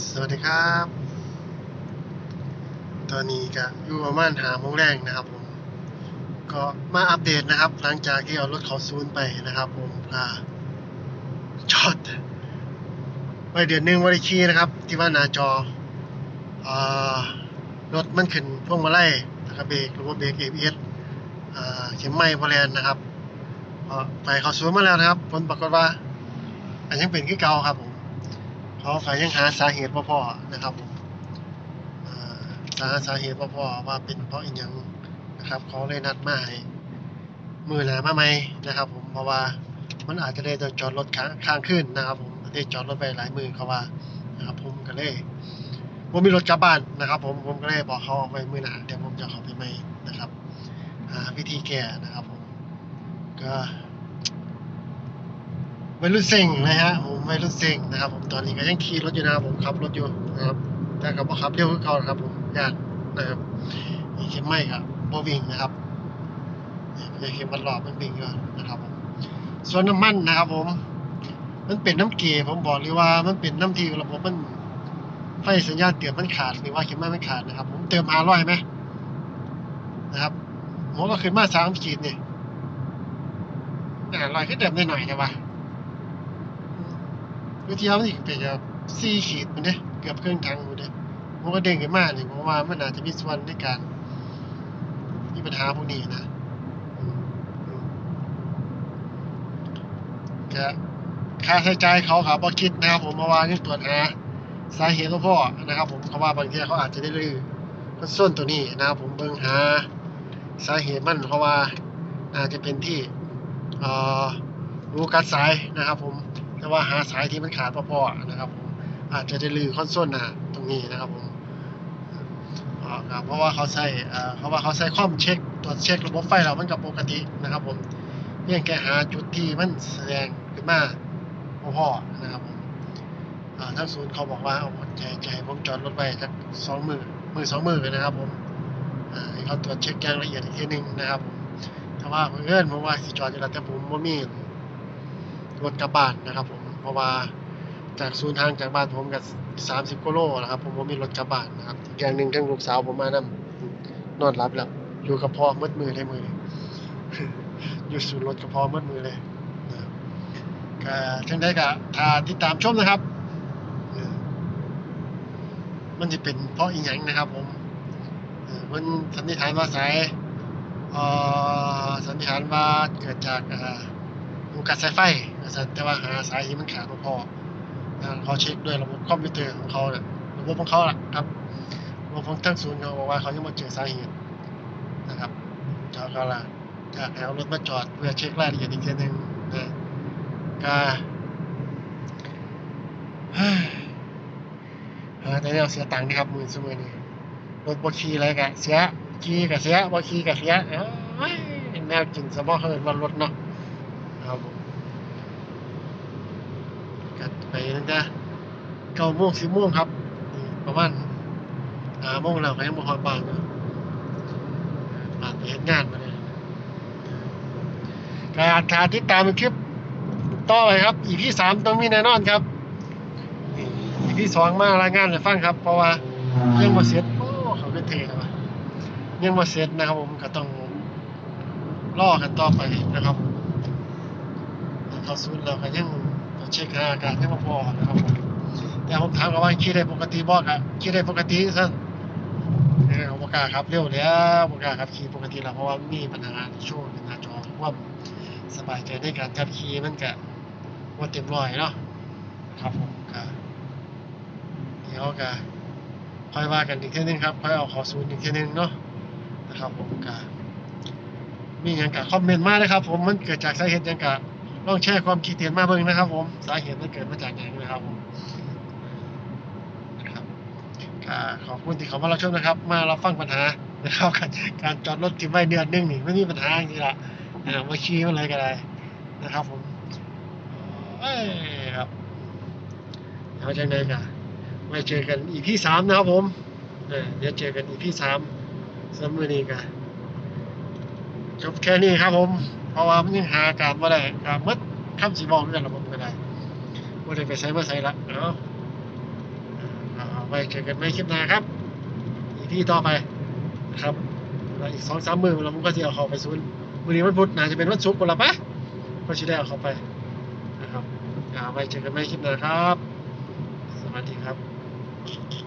สวัสดีครับ ตอนนี้ก็อยู่ประมาณหาโมงแรงนะครับผม ก็มาอัปเดตนะครับ หลังจากที่เอารถเขาซูนไปนะครับ ผมก็จอดไปเดือนหนึงวันขี่นะครับ ที่ว่าหน้าจอรถมันขึ้นพวงมาลัยแล้วก็เบรกหรือว่าเบรก ABS เอ่อเข็มไม้บอแลนนะครับไปเขาซูนมาแล้วนะครับ ผลปรากฏว่า อันยังเป็นคือเก่าครับผม เขาก็ยังหาสาเหตุบ่พอนะครับผมเอ่อสาสาเหตุบ่พอว่าเป็นเพราะอีหยังนะครับเขาเลยนัดมาให้มือหนามาใหม่นะครับ ผมเพราะว่ามันอาจจะได้ต้องจอดรถค้างค้างขึ้นนะครับ ผมได้จอดรถไปหลายมือเขาว่านะครับผมก็เลยผมมีรถกลับบ้านนะครับ ผมผมก็เลยบอกเขาเอาไว้มือหนาเดี๋ยวผมจะเอไปใหมนะครับหาวิธีแก้นะครับ ผมก็ วัยรุ่นเซ็งนะฮะผมวัยรุ่นเซ็งนะครับผมตอนนี้ก็ยังขี่รถอยู่นะผมขับรถอยู่นะครับ แต่ก็บ่ขับเร็วคือเก่านะครับผมญาตินะครับอีกเข็มไม่ครับบวิ่งนะครับอย่าเข็มมันหลอกมันวิ่งก่อนนะครับผมส่วนน้ำมันนะครับ ผม มันเป็นน้ำเกลผมบอกเลยว่ามันเป็นน้ำที่ระบบมันไฟสัญญาณเตือนมันขาดหรือว่าเข็มไม่มันขาดนะครับ ผมเติมหาร้อยไหมนะครับผมก็ขึ้นมาสามขีดนี่อ่าร้อยขึ้นเติมได้หน่อยนะวะ วิธีมันอีกเป็นแบบสี่ขีดมันเด้เกือบครึ่งถังมันเด้มันก็เด้งขึ้นมาเนี่ยผมว่ามันอาจจะมีส่วนในการมีปัญหาพวกนี้นะอืมอืมก็ค่าใช้จ่ายเขาครับบ่คิดนะครับผมเพราะว่านี่ตรวจหาสาเหตุของพ่อนะครับ ผมเขาว่าบางทีเขาอาจจะได้ลือก็ส้นตัวนี้นะครับผมเบิ่งหาสาเหตุมันเพราะว่าอาจจะเป็นที่รูกัดสายนะครับผม แต่ว่าหาสายที่มันขาดพอๆนะครับผมอาจจะได้ลือคอนโซลน้าตรงนี้นะครับผมเพราะว่าเขาใส่เพราะว่าเขาใส่คอมเช็คตรวจเช็คระบบไฟเรามันกับปกตินะครับผมเพียงแค่หาจุดที่มันแสดงขึ้นมาพอๆนะครับผมทางศูนย์เขาบอกว่าเอาหมดใจใจผมจอดรถไปสักสองมือมือสองมือเลยนะครับผมให้เขาตรวจเช็คอย่างละเอียดอีกทีหนึงนะครับผมถ้าว่าเพื่อนผมว่าสิจอดอยู่แล้วแต่ผมบ่มี รถกลับบ้านนะครับผมเพราะว่าจากศูนย์ทางจากบ้านผมกับสามสิบกิโลนะครับ ผมผมมีรถกลับบ้านนะครับอีกอย่างหนึ่งทั้งลูกสาวผมมานํนอนหลับแล้วอยู่กับพ่อมืดมือเลยมือนี้อยู่ศูนย์รถกับพ่อมืดมือเลยก็ทั้งได้ก็ถ้าติดตามชมนะครับ มันจะเป็นเพราะอีหยังนะครับ ผมมันสันนิษฐานว่าสายเอ่อสันนิษฐานว่าเกิดจากอ่าดูการสายไฟ นะครับแต่ว่าหาสายที่มันขาดพอนะเขาเช็คด้วยระบบคอมพิวเตอร์ของเขาเนี่ยระบบของเขาละครับระบบของทั้งศูนย์เขาบอกว่าเขายังมาเจอสาเหตุนะครับเจ้าเขาล่ะจะเอารถมาจอดเพื่อเช็ครายละเอียดอีกทีหนึงนะก็เฮ้ยหาแต่แนวเสียตังค์นี่ครับหมือสมือนี่รถบ่ขี่อะไรกะเสียขี่กะเสียบ่ขี่กะเสียเอ้ยแนวกินสมอเฮินว่ารถเนาะครับผม ไปตั้งแต่เก้าโมงสิบโมงครับ ประมาณหาโมงแล้วก็ยังบ่ฮอดบ้านอยู่ผ่านไปเฮ็ดงานมาเลยการทาติดตามคลิปต่อไปครับ อีพีสามต้องมีแน่นอนครับ อีพีสองมารายงานให้ฟังครับ เพราะว่ายังบ่เสร็จโอ้เขาเป็นเทครับยังบ่เสร็จนะครับผมก็ต้องรอกันต่อไปนะครับเขาซูนย์เราก็ยัง เช็คหาอาการยังบ่พอนะครับผมแต่ผมถามเขาว่าขี่ได้ปกติบ่กะขี่ได้ปกติซะเออบ่กล้าขับเร็วแล้วบ่กล้าขับขี่ปกติแล้วเพราะว่ามีปัญหาช่วงหน้าจอควาสบายใจในการขับขี่มันก็บ่เต็มร้อยเนาะครับผมก็เดี๋ยวก็ค่อยว่ากันอีกเทีนึงครับค่อยเอาข้าศูนย์อีกเทีนึงเนาะนะครับผมก็มีหยังก็คอมเมนต์มานะครับ ผมมันเกิดจากสาเหตุหยังก็ ลองแชร์ความคิดเห็นมาเบิ่งนะครับ ผมสาเหตุมันเกิดมาจากอย่างนะครับผมนะครับขอบคุณที่เขามารับชมนะครับ มารับฟังปัญหานะครับการการจอดรถที่ไม่เดือนนึงนี่ไม่มีปัญหาจริงละอ่ามาชี้อะไรก็ได้นะครับผมเอ้ยครับเดี๋ยวจังไดกันไว้เจอกันอีพีสามนะครับผมเดี๋ยวเจอกันอีพีสามสำหรับมื้อนี้กันจบแค่นี้ครับผม เพราะว่ามันยังหาอากาศมาได้ครับมดคำสีบอกเรื่องระบบก็ได้ว่าได้ไปใช้มาใช้ละเนาะไว้เจอกันไม่คลิปหน้าครับอีพีต่อไปนะครับอีกสองสามมือเราก็จะเอาเขาไปศูนวันนี้วันพุธนาจะเป็นวันศุกร์คนละปะก็จะได้เอาเขาไปนะครับไว้เจอกันไม่คลิปหน้าครับ สวัสดีครับ